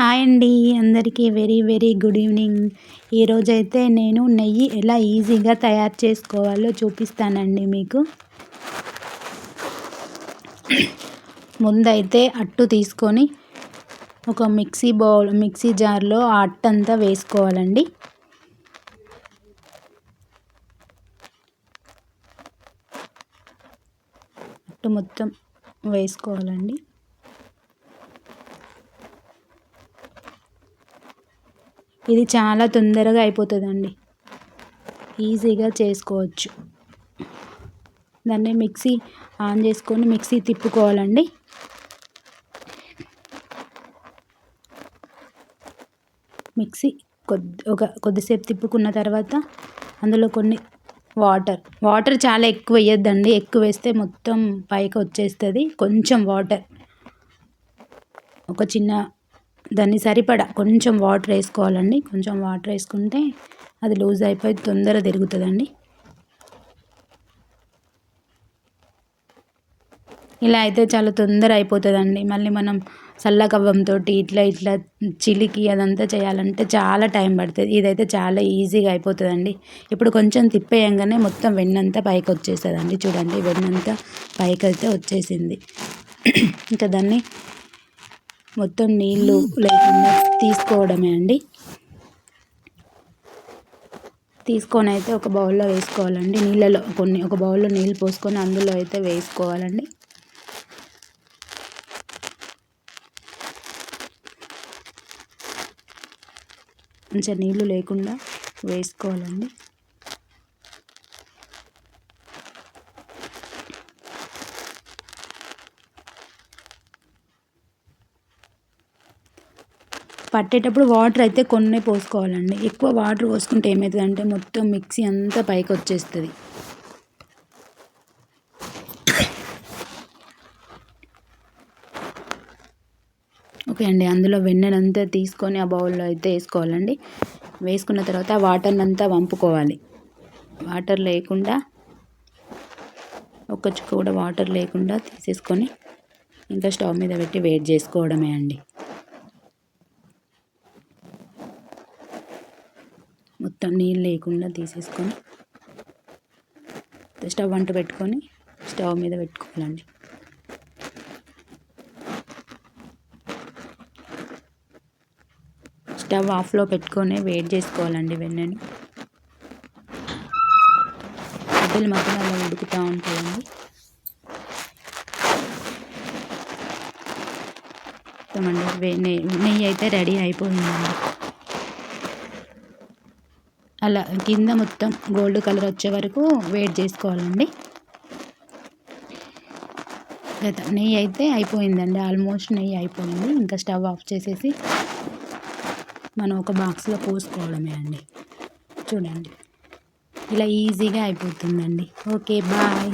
Hi అండి. అందరికీ very very good evening. ఈరోజైతే నేను నెయ్యి ఎలా ఈజీగా తయారు చేసుకోవాలో చూపిస్తానండి మీకు. ముందైతే అట్టు తీసుకొని ఒక మిక్సీ బౌల్ మిక్సీ జార్లో ఆ అట్టంతా వేసుకోవాలండి. అట్టు మొత్తం వేసుకోవాలండి. ఇది చాలా తొందరగా అయిపోతుందండి. ఈజీగా చేసుకోవచ్చు. దాన్ని మిక్సీ ఆన్ చేసుకొని మిక్సీ తిప్పుకోవాలండి. మిక్సీ కొద్ది ఒక కొద్దిసేపు తిప్పుకున్న తర్వాత అందులో కొన్ని వాటర్. వాటర్ చాలా ఎక్కువ వేయొద్దండి. ఎక్కువ వేస్తే మొత్తం పైకి వచ్చేస్తుంది కొంచెం వాటర్. ఒక చిన్న దాన్ని సరిపడా కొంచెం వాటర్ వేసుకోవాలండి. కొంచెం వాటర్ వేసుకుంటే అది లూజ్ అయిపోయి తొందర తిరుగుతుందండి. ఇలా అయితే చాలా తొందర అయిపోతుందండి. మళ్ళీ మనం చల్లకవ్వంతో ఇట్లా ఇట్లా చిలికి అదంతా చేయాలంటే చాలా టైం పడుతుంది. ఇదైతే చాలా ఈజీగా అయిపోతుందండి. ఇప్పుడు కొంచెం తిప్పేయంగానే మొత్తం వెన్నంతా పైకి వచ్చేస్తుందండి చూడండి వెన్నంతా పైకి అయితే వచ్చేసింది. ఇంకా దాన్ని మొత్తం నీళ్ళు లేకుండా తీసుకోవడమే అండి. తీసుకొని అయితే ఒక బౌల్లో వేసుకోవాలండి. నీళ్ళలో కొన్ని ఒక బౌల్లో నీళ్ళు పోసుకొని అందులో అయితే వేసుకోవాలండి. మంచిగా నీళ్ళు లేకుండా వేసుకోవాలండి. పట్టేటప్పుడు వాటర్ అయితే కొన్ని పోసుకోవాలండి. ఎక్కువ వాటర్ పోసుకుంటే ఏమవుతుందంటే మొత్తం మిక్సీ అంతా పైకి వచ్చేస్తుంది ఓకే అండి అందులో వెన్నెనంతా తీసుకొని ఆ బౌల్లో అయితే వేసుకోవాలండి. వేసుకున్న తర్వాత ఆ వాటర్ని అంతా వంపుకోవాలి. వాటర్ లేకుండా ఒక్క చుక్క కూడా వాటర్ లేకుండా తీసేసుకొని ఇంకా స్టవ్ మీద పెట్టి వెయిట్ చేసుకోవడమే అండి. మొత్తం నీళ్ళు లేకుండా తీసేసుకొని స్టవ్ వంట పెట్టుకొని స్టవ్ మీద పెట్టుకోవాలండి. స్టవ్ ఆఫ్లో పెట్టుకొని వెయిట్ చేసుకోవాలండి వెన్నని. మధ్యలో మధ్యలో అలా ఉడుకుతూ ఉంటాయండి. నెయ్యి నెయ్యి అయితే రెడీ అయిపోయిందండి. అలా కింద మొత్తం గోల్డ్ కలర్ వచ్చే వరకు వెయిట్ చేసుకోవాలండి. నెయ్యి అయితే అయిపోయిందండి ఆల్మోస్ట్ నెయ్యి అయిపోయింది. ఇంకా స్టవ్ ఆఫ్ చేసేసి మనం ఒక బాక్స్లో పోసుకోవడమే అండి. చూడండి. ఇలా ఈజీగా అయిపోతుందండి. Okay bye